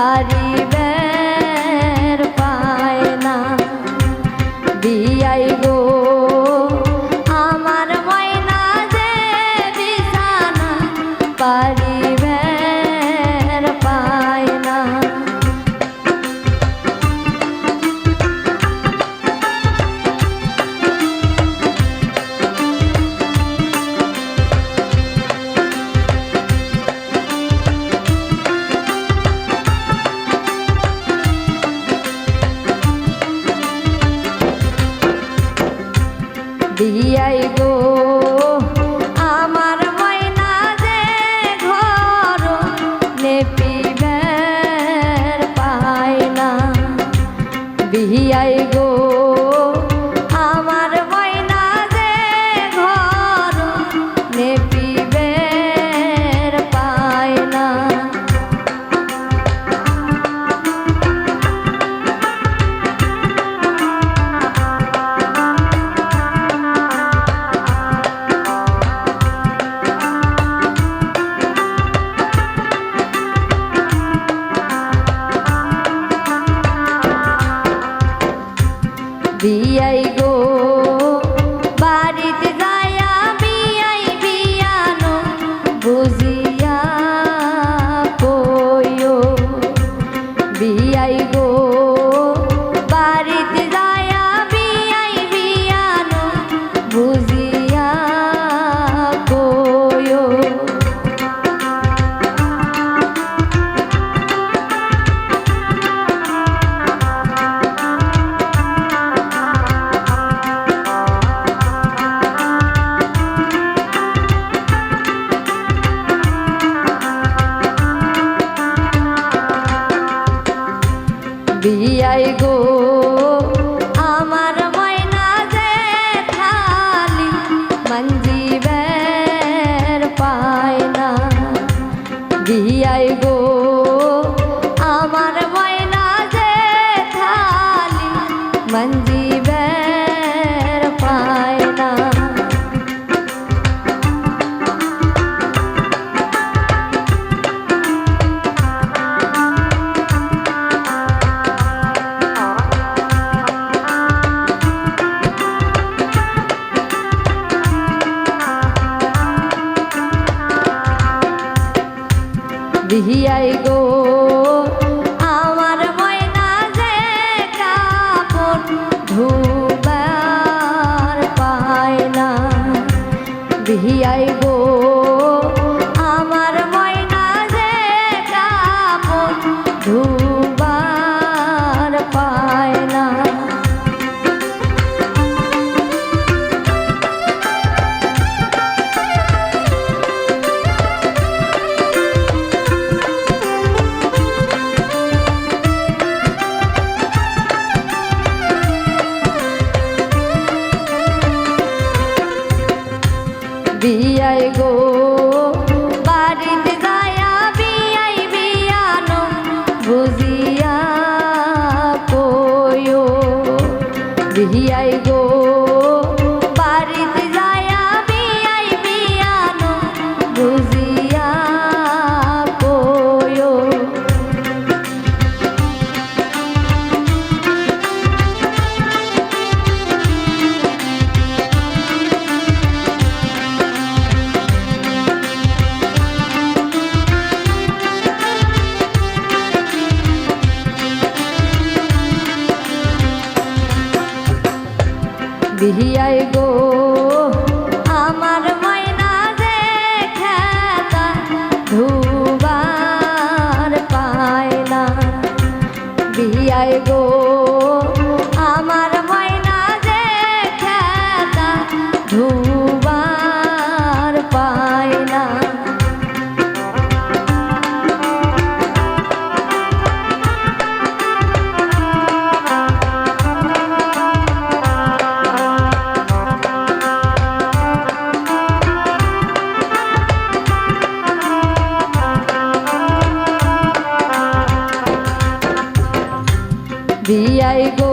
Hari Ve. যায় গো দিহিয়াই গো। আমার ময়না যে কাপড় ধুবার পায় না। দিহিয়াই গো যায় গো। বাড়িতে যায়া বিয়াই বিয়ানো বুঝিয়া কয়ো বিহিয়াই গো। দিহিয়ায় গো। দিয়াই গো।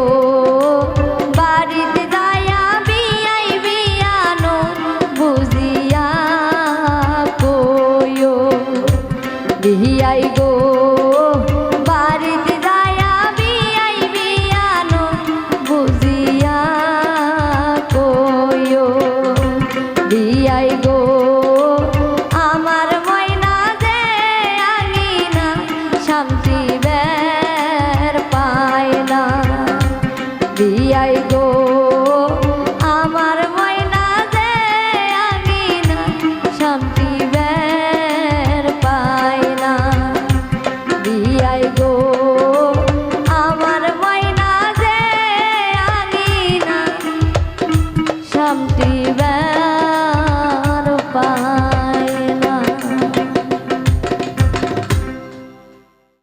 hay